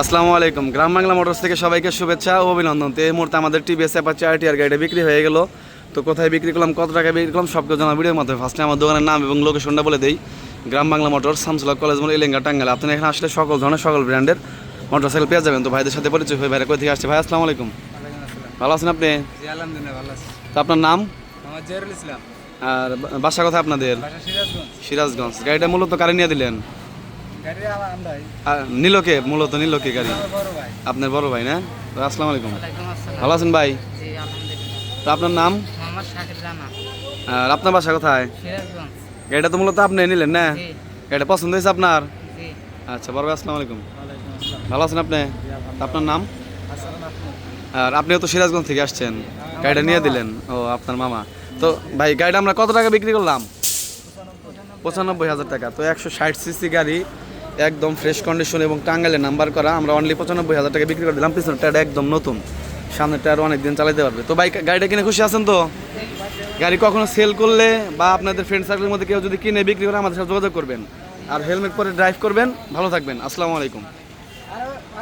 আসসালামু আলাইকুম। গ্রাম বাংলা মোটরস থেকে সবাইকে শুভেচ্ছা ও অভিনন্দন। তো এই মুহূর্তে আমাদের টিভিএস অ্যাপাচি আর টিআর গাড়িটা বিক্রি হয়ে গেল। তো কোথায় বিক্রি করলাম কত টাকা বিক্রি করলাম সব কিছু জানা ভিডিওর মাধ্যমে। ফার্স্টে আমার দোকানের নাম এবং লোকেশনটা বলে দেই। গ্রাম বাংলা মোটর শামসুল্লাহ কলেজ মোড় এলেঙ্গা টাঙ্গাল আপনি এখানে আসলে সকল ধরনের সকল ব্র্যান্ডের মোটরসাইকেল পেয়ে যাবেন। তো ভাইদের সাথে পরিচয় হয়ে ভাইরা কোথা থেকে আসছে? ভাই আসসালামু আলাইকুম। ভালো আছেন আপনি? তো আপনার নাম? আমার ইসলাম। আর বাসা কথা আপনাদের? সিরাজগঞ্জ। সিরাজগঞ্জ। গাড়িটা মূলত কারে নিয়ে দিলেন? নীলকে মূলত নীলকে গাড়ি। আপনার বড় ভাই। না? আসসালামু আলাইকুম। ভালো আছেন ভাই? তো আপনার নাম? আর আপনার বাসা কোথায়? গাড়িটা তো মূলত আপনি নিলেন না? গাড়িটা পছন্দ হয়েছে আপনার? আচ্ছা বড় ভাই আসসালামু আলাইকুম। ভালো আছেন আপনি? আপনার নাম? আর আপনিও তো সিরাজগঞ্জ থেকে আসছেন। গাড়িটা নিয়ে দিলেন। ও আপনার মামা। তো ভাই গাড়িটা আমরা কত টাকা বিক্রি করলাম? পঁচানব্বই হাজার টাকা। তো একশো ষাট সিসি গাড়ি। একদম ফ্রেশ কন্ডিশন এবং টাঙ্গালে নাম্বার করা, আমরা অনলি পঁচানব্বই হাজার টাকা বিক্রি করে দিলাম। পিছনে টায়ার একদম নতুন। সামনে টায়ার অনেক দিন চালাতে পারবে। তো বাইক গাড়িটা কিনে খুশি আছেন তো? গাড়ি কখনো সেল করলে বা আপনাদের ফ্রেন্ড সার্কেলের মধ্যে কেউ যদি কিনে বিক্রি করে আমাদের সাথে যোগাযোগ করবেন। আর হেলমেট পরে ড্রাইভ করবেন। ভালো থাকবেন। আসসালামু আলাইকুম।